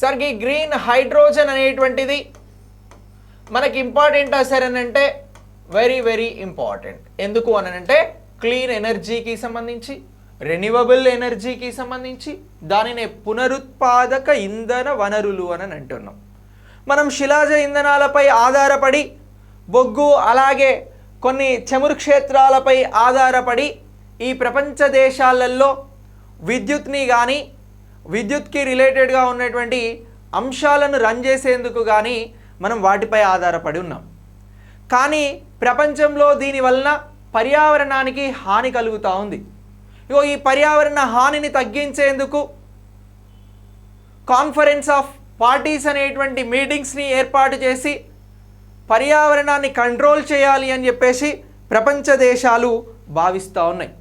Sir green hydrogen అనేటువంటిది మనకి ఇంపార్టెంటా sir అని అంటే వెరీ వెరీ ఇంపార్టెంట్. ఎందుకు అని అంటే క్లీన్ ఎనర్జీకి సంబంధించి రెన్యూవబుల్ ఎనర్జీకి సంబంధించి దానినే పునరుత్పాదక ఇంధన వనరులు అని అంటున్నాం. మనం శిలాజ ఇంధనాలపై ఆధారపడి బొగ్గు అలాగే కొన్ని చమురు క్షేత్రాలపై ఆధారపడి ఈ ప్రపంచ దేశాలలో విద్యుత్ని కానీ విద్యుత్కి రిలేటెడ్గా ఉన్నటువంటి అంశాలను రన్ చేసేందుకు కానీ మనం వాటిపై ఆధారపడి ఉన్నాం. కానీ ప్రపంచంలో దీనివలన పర్యావరణానికి హాని కలుగుతూ ఉంది. ఇగో ఈ పర్యావరణ హానిని తగ్గించేందుకు కాన్ఫరెన్స్ ఆఫ్ పార్టీస్ అనేటువంటి మీటింగ్స్ని ఏర్పాటు చేసి పర్యావరణాన్ని కంట్రోల్ చేయాలి అని చెప్పేసి ప్రపంచ దేశాలు భావిస్తూ ఉన్నాయి.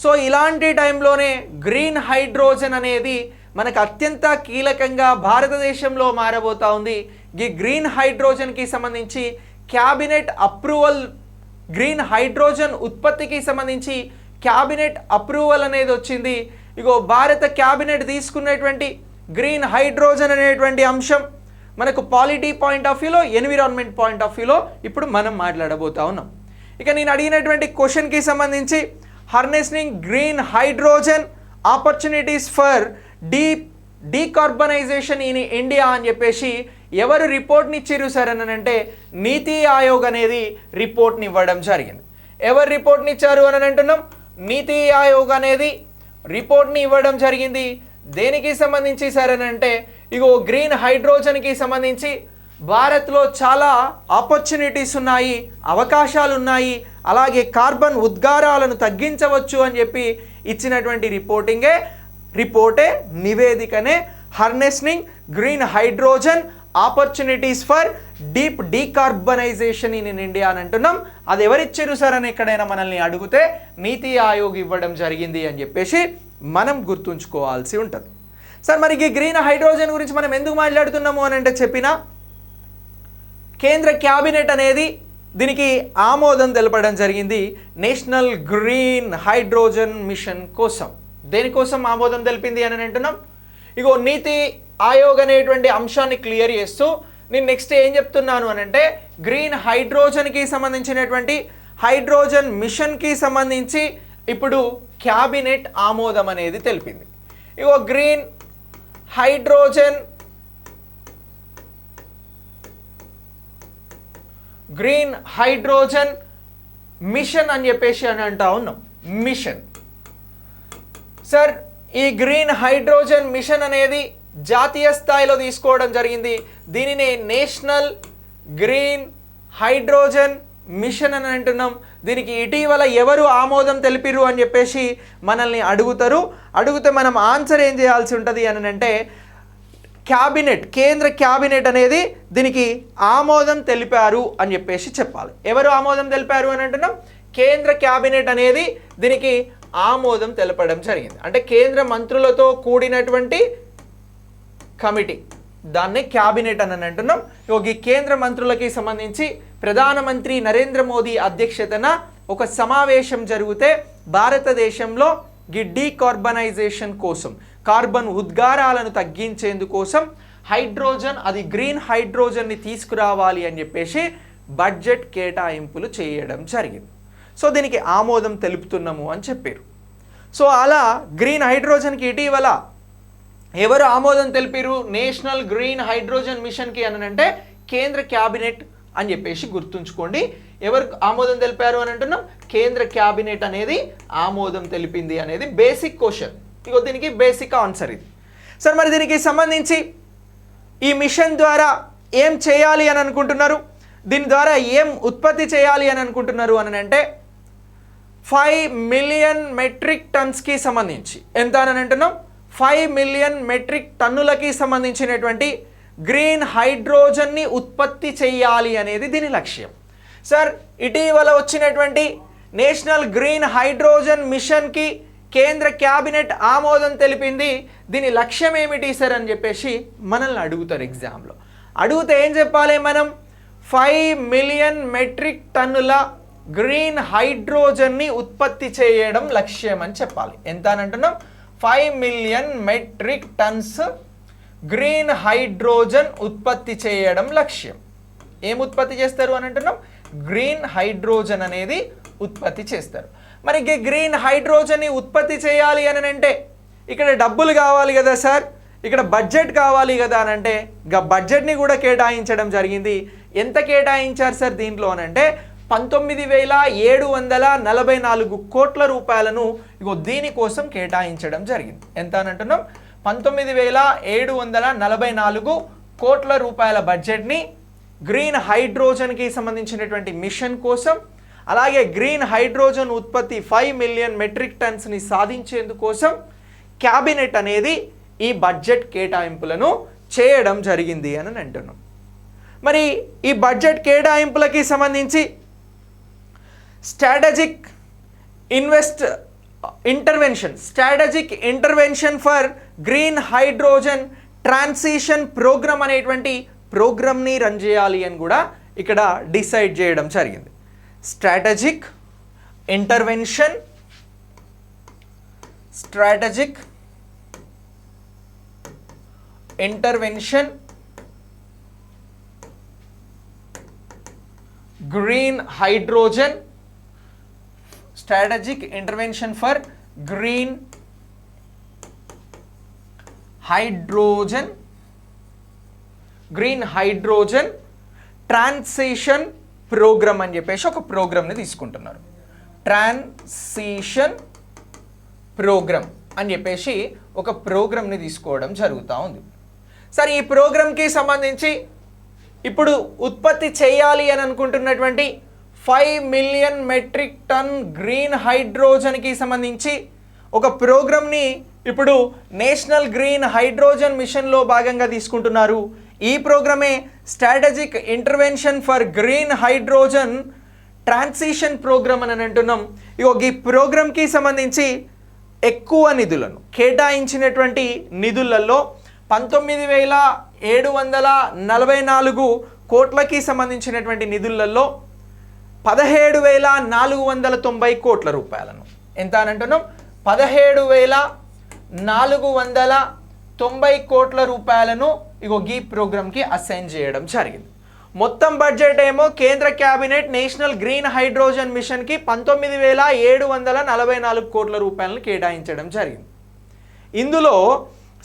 సో ఇలాంటి టైంలోనే గ్రీన్ హైడ్రోజన్ అనేది మనకు అత్యంత కీలకంగా భారతదేశంలో మారబోతా ఉంది. ఈ గ్రీన్ హైడ్రోజన్కి సంబంధించి క్యాబినెట్ అప్రూవల్ గ్రీన్ హైడ్రోజన్ ఉత్పత్తికి సంబంధించి క్యాబినెట్ అప్రూవల్ అనేది వచ్చింది. ఇగో భారత క్యాబినెట్ తీసుకున్నటువంటి గ్రీన్ హైడ్రోజన్ అనేటువంటి అంశం మనకు పాలిటీ పాయింట్ ఆఫ్ వ్యూలో ఎన్విరాన్మెంట్ పాయింట్ ఆఫ్ వ్యూలో ఇప్పుడు మనం మాట్లాడబోతా ఉన్నాం. ఇక నేను అడిగినటువంటి క్వశ్చన్కి సంబంధించి harnessing green hydrogen opportunities for deep decarbonisation in India అని చెప్పేసి ఎవరు రిపోర్ట్ని ఇచ్చిర్రు సార్ అని అంటే నీతి ఆయోగ్ అనేది రిపోర్ట్ని ఇవ్వడం జరిగింది. ఎవరు రిపోర్ట్ని ఇచ్చారు అని అంటున్నాం? నీతి ఆయోగ్ అనేది రిపోర్ట్ని ఇవ్వడం జరిగింది. దేనికి సంబంధించి సార్ అని అంటే ఇగో గ్రీన్ హైడ్రోజన్కి సంబంధించి భారత్లో చాలా ఆపర్చునిటీస్ ఉన్నాయి అవకాశాలు ఉన్నాయి అలాగే కార్బన్ ఉద్గారాలను తగ్గించవచ్చు అని చెప్పి ఇచ్చినటువంటి రిపోర్టింగే రిపోర్టే నివేదికనే harnessing green hydrogen opportunities for deep decarbonisation in India అని అంటున్నాం. అది ఎవరిచ్చారు సార్ అని ఎక్కడైనా మనల్ని అడిగితే నీతి ఆయోగ్ ఇవ్వడం జరిగింది అని చెప్పేసి మనం గుర్తుంచుకోవాల్సి ఉంటుంది. సార్ మరి ఈ గ్రీన్ హైడ్రోజన్ గురించి మనం ఎందుకు మాట్లాడుతున్నాము అని అంటే చెప్పినా కేంద్ర క్యాబినెట్ అనేది దీనికి ఆమోదం తెలపడం జరిగింది నేషనల్ గ్రీన్ హైడ్రోజన్ మిషన్ కోసం. దేనికోసం ఆమోదం తెలిపింది అని అంటున్నాం? ఇగో నీతి ఆయోగ్ అనేటువంటి అంశాన్ని క్లియర్ చేస్తూ నేను నెక్స్ట్ ఏం చెప్తున్నాను అని అంటే గ్రీన్ హైడ్రోజన్కి సంబంధించినటువంటి హైడ్రోజన్ మిషన్కి సంబంధించి ఇప్పుడు క్యాబినెట్ ఆమోదం అనేది తెలిపింది. ఇగో green hydrogen green hydrogen mission అని చెప్పేసి అని అంటా ఉన్నాం. మిషన్. సార్ ఈ గ్రీన్ హైడ్రోజన్ మిషన్ అనేది జాతీయ స్థాయిలో తీసుకోవడం జరిగింది. దీనిని నేషనల్ గ్రీన్ హైడ్రోజన్ మిషన్ అని అంటున్నాం. దీనికి ఇటీవల ఎవరు ఆమోదం తెలిపిరు అని చెప్పేసి మనల్ని అడుగుతారు. అడిగితే మనం ఆన్సర్ ఏం చేయాల్సి ఉంటుంది అని అంటే క్యాబినెట్ కేంద్ర క్యాబినెట్ అనేది దీనికి ఆమోదం తెలిపారు అని చెప్పేసి చెప్పాలి. ఎవరు ఆమోదం తెలిపారు అని అంటున్నాం? కేంద్ర క్యాబినెట్ అనేది దీనికి ఆమోదం తెలపడం జరిగింది. అంటే కేంద్ర మంత్రులతో కూడినటువంటి కమిటీ. దాన్నే క్యాబినెట్ అని అంటున్నాం. ఇగో ఈ కేంద్ర మంత్రులకి సంబంధించి ప్రధానమంత్రి నరేంద్ర మోదీ అధ్యక్షతన ఒక సమావేశం జరిగితే భారతదేశంలో ఈ డీకార్బనైజేషన్ కోసం కార్బన్ ఉద్గారాలను తగ్గించేందుకోసం హైడ్రోజన్ అది గ్రీన్ హైడ్రోజన్ని తీసుకురావాలి అని చెప్పేసి బడ్జెట్ కేటాయింపులు చేయడం జరిగింది. సో దీనికి ఆమోదం తెలుపుతున్నాము అని చెప్పారు. సో అలా గ్రీన్ హైడ్రోజన్కి ఇటీవల ఎవరు ఆమోదం తెలిపారు? నేషనల్ గ్రీన్ హైడ్రోజన్ మిషన్కి అని అంటే కేంద్ర క్యాబినెట్ అని చెప్పేసి గుర్తుంచుకోండి. ఎవరు ఆమోదం తెలిపారు అని అంటున్నాం? కేంద్ర క్యాబినెట్ అనేది ఆమోదం తెలిపింది అనేది బేసిక్ క్వశ్చన్. ఇగో దీనికి బేసిక్ ఆన్సర్ ఇది. సార్ మరి దీనికి సంబంధించి ఈ మిషన్ ద్వారా ఏం చేయాలి అని అనుకుంటున్నారు? దీని ద్వారా ఏం ఉత్పత్తి చేయాలి అని అనుకుంటున్నారు అని అంటే ఫైవ్ మిలియన్ మెట్రిక్ టన్స్కి సంబంధించి. ఎంత అని అంటున్నాం? ఫైవ్ మిలియన్ మెట్రిక్ టన్నులకి సంబంధించినటువంటి గ్రీన్ హైడ్రోజన్ని ఉత్పత్తి చేయాలి అనేది దీని లక్ష్యం. సార్ ఇటీవల వచ్చినటువంటి నేషనల్ గ్రీన్ హైడ్రోజన్ మిషన్కి కేంద్ర క్యాబినెట్ ఆమోదం తెలిపింది. దీని లక్ష్యం ఏమిటి సార్ అని చెప్పేసి మనల్ని అడుగుతారు ఎగ్జామ్లో. అడిగితే ఏం చెప్పాలి మనం? ఫైవ్ మిలియన్ మెట్రిక్ టన్నుల గ్రీన్ హైడ్రోజన్ని ఉత్పత్తి చేయడం లక్ష్యం అని చెప్పాలి. ఎంత అని అంటున్నాం? Five million metric tons green hydrogen ఉత్పత్తి చేయడం లక్ష్యం. ఏం ఉత్పత్తి చేస్తారు అని అంటున్నాం? గ్రీన్ హైడ్రోజన్ అనేది ఉత్పత్తి చేస్తారు. మరి గ్రీన్ హైడ్రోజన్ని ఉత్పత్తి చేయాలి అని అంటే ఇక్కడ డబ్బులు కావాలి కదా సార్? ఇక్కడ బడ్జెట్ కావాలి కదా అని అంటే ఇక బడ్జెట్ని కూడా కేటాయించడం జరిగింది. ఎంత కేటాయించారు సార్ దీంట్లో అని అంటే పంతొమ్మిది వేల ఏడు వందల నలభై నాలుగు కోట్ల రూపాయలను ఇగో దీనికోసం కేటాయించడం జరిగింది. ఎంత అని అంటున్నాం? పంతొమ్మిది వేల ఏడు వందల నలభై నాలుగు కోట్ల రూపాయల బడ్జెట్ని గ్రీన్ హైడ్రోజన్కి సంబంధించినటువంటి మిషన్ కోసం అలాగే గ్రీన్ హైడ్రోజన్ ఉత్పత్తి ఫైవ్ మిలియన్ మెట్రిక్ టన్స్ని సాధించేందుకోసం క్యాబినెట్ అనేది ఈ బడ్జెట్ కేటాయింపులను చేయడం జరిగింది అని అంటున్నాం. మరి ఈ బడ్జెట్ కేటాయింపులకి సంబంధించి strategic invest intervention strategic intervention for green hydrogen transition programme అనేటువంటి ప్రోగ్రామ్ని రన్ చేయాలి అని కూడా ఇక్కడ డిసైడ్ చేయడం జరిగింది. strategic intervention strategic intervention green hydrogen strategic intervention for green hydrogen green hydrogen transition programme అని చెప్పేసి ఒక ప్రోగ్రామ్ని తీసుకుంటున్నారు. ట్రాన్సిషన్ ప్రోగ్రామ్ అని చెప్పేసి ఒక ప్రోగ్రామ్ని తీసుకోవడం జరుగుతూ ఉంది. సరే ఈ ప్రోగ్రామ్కి సంబంధించి ఇప్పుడు ఉత్పత్తి చేయాలి అని అనుకుంటున్నటువంటి five million metric ton green హైడ్రోజన్కి సంబంధించి ఒక ప్రోగ్రామ్ని ఇప్పుడు నేషనల్ గ్రీన్ హైడ్రోజన్ మిషన్లో భాగంగా తీసుకుంటున్నారు. ఈ ప్రోగ్రామే strategic intervention for green hydrogen transition programme అని అంటున్నాం. ఇగో ఈ ప్రోగ్రామ్కి సంబంధించి ఎక్కువ నిధులను కేటాయించినటువంటి నిధులలో పంతొమ్మిది వేల ఏడు వందల నలభై నాలుగు కోట్లకి సంబంధించినటువంటి నిధులలో పదిహేడు వేల నాలుగు వందల తొంభై కోట్ల రూపాయలను. ఎంత అని అంటున్నాం? పదిహేడు వేల నాలుగు వందల తొంభై కోట్ల రూపాయలను ఇగో గీ ప్రోగ్రామ్కి అసైన్ చేయడం జరిగింది. మొత్తం బడ్జెట్ ఏమో కేంద్ర క్యాబినెట్ నేషనల్ గ్రీన్ హైడ్రోజన్ మిషన్కి పంతొమ్మిది వేల ఏడు వందల నలభై నాలుగు కోట్ల రూపాయలను కేటాయించడం జరిగింది. ఇందులో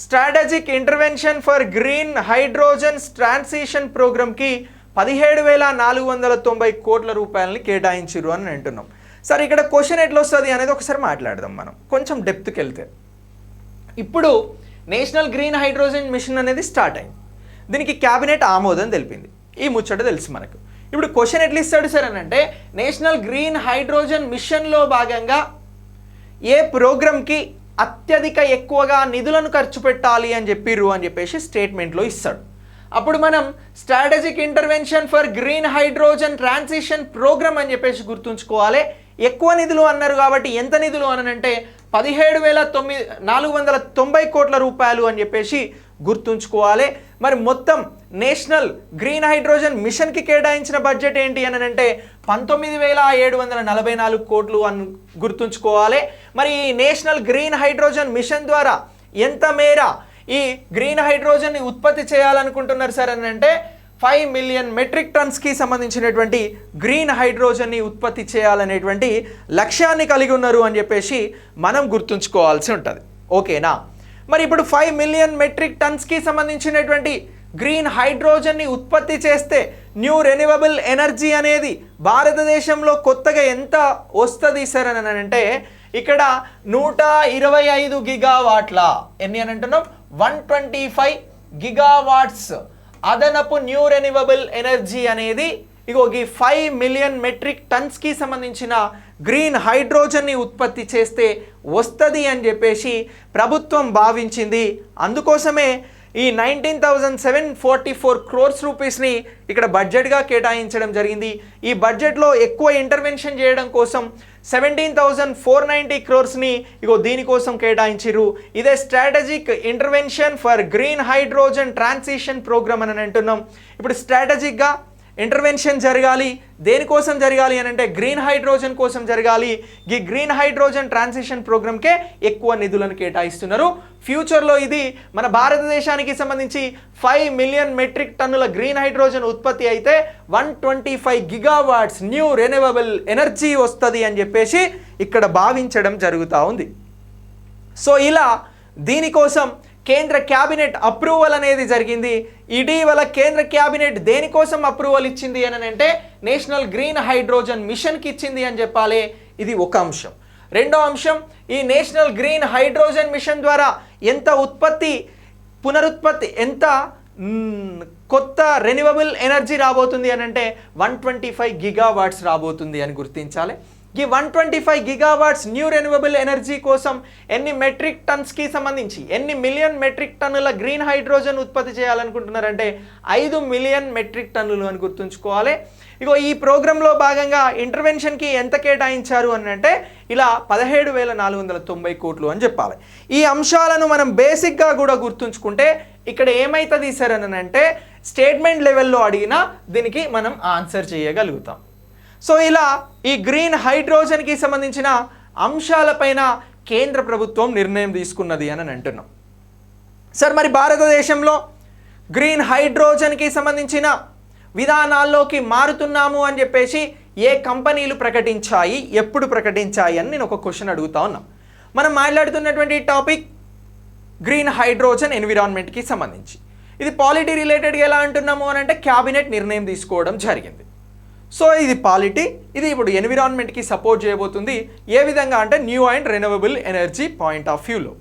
strategic intervention for green hydrogen transition ప్రోగ్రామ్కి పదిహేడు వేల నాలుగు వందల తొంభై కోట్ల రూపాయలని కేటాయించారు అని అంటున్నాం. సరే ఇక్కడ క్వశ్చన్ ఎట్లా వస్తుంది అనేది ఒకసారి మాట్లాడదాం మనం. కొంచెం డెప్త్కి వెళ్తే ఇప్పుడు నేషనల్ గ్రీన్ హైడ్రోజన్ మిషన్ అనేది స్టార్ట్ అయింది. దీనికి క్యాబినెట్ ఆమోదం తెలిపింది. ఈ ముచ్చట తెలుసు మనకు. ఇప్పుడు క్వశ్చన్ ఎట్లా ఇస్తాడు సార్ అని అంటే నేషనల్ గ్రీన్ హైడ్రోజన్ మిషన్లో భాగంగా ఏ ప్రోగ్రామ్కి అత్యధిక ఎక్కువగా నిధులను ఖర్చు పెట్టాలి అని చెప్పిర్రు అని చెప్పేసి స్టేట్మెంట్లో ఇస్తాడు. అప్పుడు మనం strategic intervention for green hydrogen transition programme అని చెప్పేసి గుర్తుంచుకోవాలి. ఎక్కువ నిధులు అన్నారు కాబట్టి ఎంత నిధులు అని అంటే పదిహేడు వేల తొమ్మిది నాలుగు వందల తొంభై కోట్ల రూపాయలు అని చెప్పేసి గుర్తుంచుకోవాలి. మరి మొత్తం నేషనల్ గ్రీన్ హైడ్రోజన్ మిషన్కి కేటాయించిన బడ్జెట్ ఏంటి అని అంటే పంతొమ్మిది వేల ఏడు వందల నలభై నాలుగు కోట్లు అని గుర్తుంచుకోవాలి. మరి ఈ నేషనల్ గ్రీన్ హైడ్రోజన్ మిషన్ ద్వారా ఎంత మేర ఈ గ్రీన్ హైడ్రోజన్ని ఉత్పత్తి చేయాలనుకుంటున్నారు సార్ అని అంటే ఫైవ్ మిలియన్ మెట్రిక్ టన్స్కి సంబంధించినటువంటి గ్రీన్ హైడ్రోజన్ని ఉత్పత్తి చేయాలనేటువంటి లక్ష్యాన్ని కలిగి ఉన్నారు అని చెప్పేసి మనం గుర్తుంచుకోవాల్సి ఉంటుంది. ఓకేనా? మరి ఇప్పుడు ఫైవ్ మిలియన్ మెట్రిక్ టన్స్కి సంబంధించినటువంటి గ్రీన్ హైడ్రోజన్ని ఉత్పత్తి చేస్తే న్యూ రెన్యూవబుల్ ఎనర్జీ అనేది భారతదేశంలో కొత్తగా ఎంత వస్తుంది సార్ అని అంటే ఇక్కడ నూట ఇరవై ఐదు గిగావాట్ల. ఎన్ని అని అంటున్నాం? One twenty five gigawatts. అదనపు న్యూ రెన్యూవబుల్ ఎనర్జీ అనేది ఇగో ఈ ఫైవ్ మిలియన్ మెట్రిక్ టన్స్కి సంబంధించిన గ్రీన్ హైడ్రోజన్ని ఉత్పత్తి చేస్తే వస్తుంది అని చెప్పేసి ప్రభుత్వం భావించింది. అందుకోసమే ఈ nineteen thousand seven forty four crores రూపీస్ని ఇక్కడ బడ్జెట్గా కేటాయించడం జరిగింది. ఈ బడ్జెట్లో ఎక్కువ ఇంటర్వెన్షన్ చేయడం కోసం సెవెంటీన్ థౌజండ్ ఫోర్ నైంటీ క్రోర్స్ని ఇగో దీనికోసం కేటాయించిర్రు. ఇదే strategic intervention for green hydrogen transition programme అని అంటున్నాం. ఇప్పుడు స్ట్రాటజిక్గా ఇంటర్వెన్షన్ జరగాలి. దేనికోసం జరగాలి అని అంటే గ్రీన్ హైడ్రోజన్ కోసం జరగాలి. ఈ గ్రీన్ హైడ్రోజన్ ట్రాన్సిషన్ ప్రోగ్రామ్కే ఎక్కువ నిధులను కేటాయిస్తున్నారు. ఫ్యూచర్లో ఇది మన భారతదేశానికి సంబంధించి ఫైవ్ మిలియన్ మెట్రిక్ టన్నుల గ్రీన్ హైడ్రోజన్ ఉత్పత్తి అయితే one twenty five gigawatts new renewable energy వస్తుంది అని చెప్పేసి ఇక్కడ భావించడం జరుగుతూ ఉంది. సో ఇలా దీనికోసం కేంద్ర క్యాబినెట్ అప్రూవల్ అనేది జరిగింది. ఇటీవల కేంద్ర క్యాబినెట్ దేనికోసం అప్రూవల్ ఇచ్చింది అని అంటే నేషనల్ గ్రీన్ హైడ్రోజన్ మిషన్కి ఇచ్చింది అని చెప్పాలి. ఇది ఒక అంశం. రెండో అంశం ఈ నేషనల్ గ్రీన్ హైడ్రోజన్ మిషన్ ద్వారా ఎంత ఉత్పత్తి పునరుత్పత్తి ఎంత కొత్త రెన్యూవబుల్ ఎనర్జీ రాబోతుంది అని అంటే వన్ ట్వంటీ ఫైవ్ గిగావాట్స్ రాబోతుంది అని గుర్తించాలి. ఈ one twenty five gigawatts new renewable energy కోసం ఎన్ని మెట్రిక్ టన్స్కి సంబంధించి ఎన్ని మిలియన్ మెట్రిక్ టన్నుల గ్రీన్ హైడ్రోజన్ ఉత్పత్తి చేయాలనుకుంటున్నారంటే ఐదు మిలియన్ మెట్రిక్ టన్నులు అని గుర్తుంచుకోవాలి. ఇగో ఈ ప్రోగ్రాంలో భాగంగా ఇంటర్వెన్షన్కి ఎంత కేటాయించారు అని అంటే ఇలా పదిహేడు వేల నాలుగు వందల తొంభై కోట్లు అని చెప్పాలి. ఈ అంశాలను మనం బేసిక్గా కూడా గుర్తుంచుకుంటే ఇక్కడ ఏమవుతుంది సార్ అని అంటే స్టేట్మెంట్ లెవెల్లో అడిగినా దీనికి మనం ఆన్సర్ చేయగలుగుతాం. సో ఇలా ఈ గ్రీన్ హైడ్రోజన్కి సంబంధించిన అంశాలపైన కేంద్ర ప్రభుత్వం నిర్ణయం తీసుకున్నది అని అంటున్నాం. సార్ మరి భారతదేశంలో గ్రీన్ హైడ్రోజన్కి సంబంధించిన విధానాల్లోకి మారుతున్నాము అని చెప్పేసి ఏ కంపెనీలు ప్రకటించాయి ఎప్పుడు ప్రకటించాయి అని నేను ఒక క్వశ్చన్ అడుగుతా ఉన్నా. మనం మాట్లాడుతున్నటువంటి టాపిక్ గ్రీన్ హైడ్రోజన్ ఎన్విరాన్మెంట్కి సంబంధించి. ఇది పాలిటీ రిలేటెడ్గా ఎలా అంటున్నాము అని అంటే క్యాబినెట్ నిర్ణయం తీసుకోవడం జరిగింది. సో ఇది పాలిటీ ఇది ఇప్పుడు ఎన్విరాన్మెంట్కి సపోర్ట్ చేయబోతుంది ఏ విధంగా అంటే new and renewable energy point of వ్యూలో.